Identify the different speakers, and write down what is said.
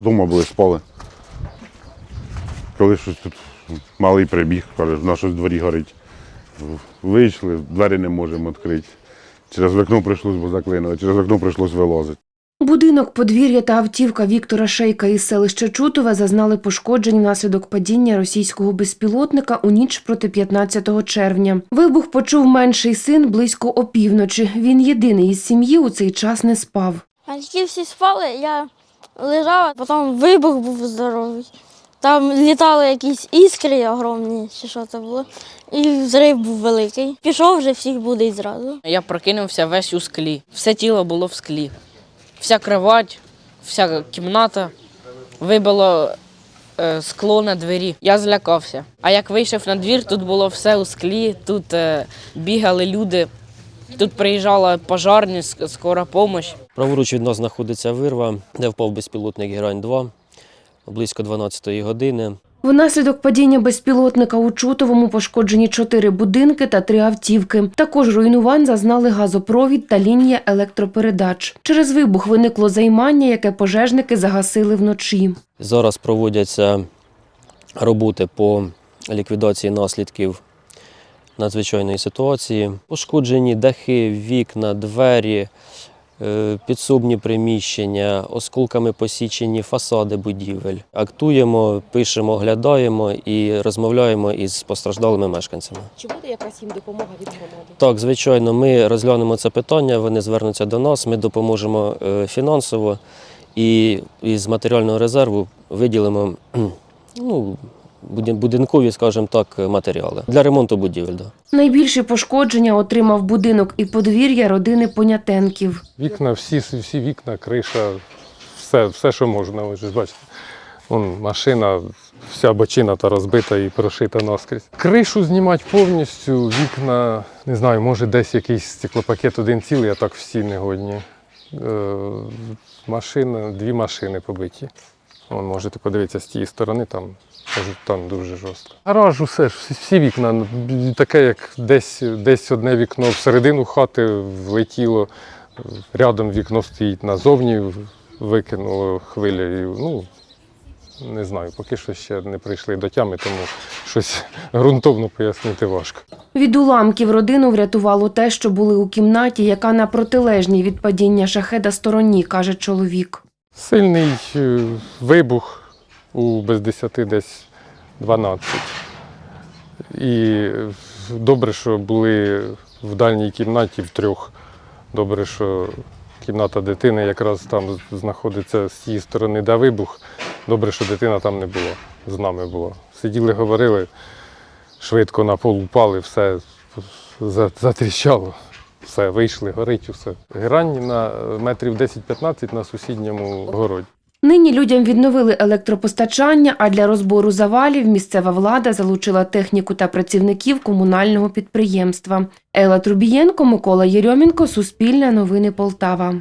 Speaker 1: Дома були спали. Коли щось тут малий прибіг, каже, в нас щось в дворі горить. Вийшли, двері не можемо відкрити. Через вікно прийшлось, бо заклинили, через вікно прийшлось вилазити.
Speaker 2: Будинок, подвір'я та автівка Віктора Шейка із селища Чутове зазнали пошкоджень внаслідок падіння російського безпілотника у ніч проти 15 червня. Вибух почув менший син близько опівночі. Він єдиний із сім'ї у цей час не спав.
Speaker 3: Батьки всі спали, я лежала, потім вибух був здоровий. Там літали якісь іскри огромні, чи що це було, і взрив був великий. Пішов вже всіх буде зразу.
Speaker 4: Я прокинувся весь у склі. Все тіло було в склі. Вся кровать, вся кімната вибило е, скло на двері. Я злякався. А як вийшов на двір, тут було все у склі, тут е, бігали люди, тут приїжджала пожарні, скора допомога.
Speaker 5: Праворуч від нас знаходиться вирва, де впав безпілотник Герань-2 близько 12-ї години.
Speaker 2: Внаслідок падіння безпілотника у Чутовому пошкоджені чотири будинки та три автівки. Також руйнувань зазнали газопровід та лінія електропередач. Через вибух виникло займання, яке пожежники загасили вночі.
Speaker 5: Зараз проводяться роботи по ліквідації наслідків надзвичайної ситуації. Пошкоджені дахи, вікна, двері, е, підсобні приміщення, осколками посічені фасади будівель. Актуємо, пишемо, оглядаємо і розмовляємо із постраждалими мешканцями.
Speaker 6: Чи буде якась їм допомога від громади?
Speaker 5: Так, звичайно, ми розглянемо це питання, вони звернуться до нас, ми допоможемо е, фінансово і із матеріального резерву виділимо ну, будинкові, скажімо так, матеріали для ремонту будівель. Да.
Speaker 2: Найбільші пошкодження отримав будинок і подвір'я родини Понятенків.
Speaker 7: Вікна, всі, всі вікна, криша, все, все, що можна. Ви ж бачите. Вон машина, вся бочина та розбита і прошита наскрізь. Кришу знімати повністю, вікна, не знаю, може десь якийсь стеклопакет один цілий, а так всі негодні. Е, машина, дві машини побиті. Вон, можете подивитися з тієї сторони, там, там дуже жорстко. Гараж усе ж, всі, всі вікна, ну, таке, як десь, десь одне вікно всередину хати влетіло, рядом вікно стоїть назовні, викинуло хвилею. Ну, не знаю, поки що ще не прийшли до тями, тому щось ґрунтовно пояснити важко.
Speaker 2: Від уламків родину врятувало те, що були у кімнаті, яка на протилежній від падіння шахеда стороні, каже чоловік.
Speaker 7: Сильний е, вибух у без 10 десь 12. І добре, що були в дальній кімнаті втрьох. Добре, що кімната дитини якраз там знаходиться з цієї сторони, де вибух. Добре, що дитина там не було, з нами була. Сиділи, говорили, швидко на пол упали, все за- затріщало. Все, вийшли, горить усе. Грань на метрів 10-15 на сусідньому городі.
Speaker 2: Нині людям відновили електропостачання, а для розбору завалів місцева влада залучила техніку та працівників комунального підприємства. Елла Трубієнко, Микола Єрьомінко, Суспільне новини Полтава.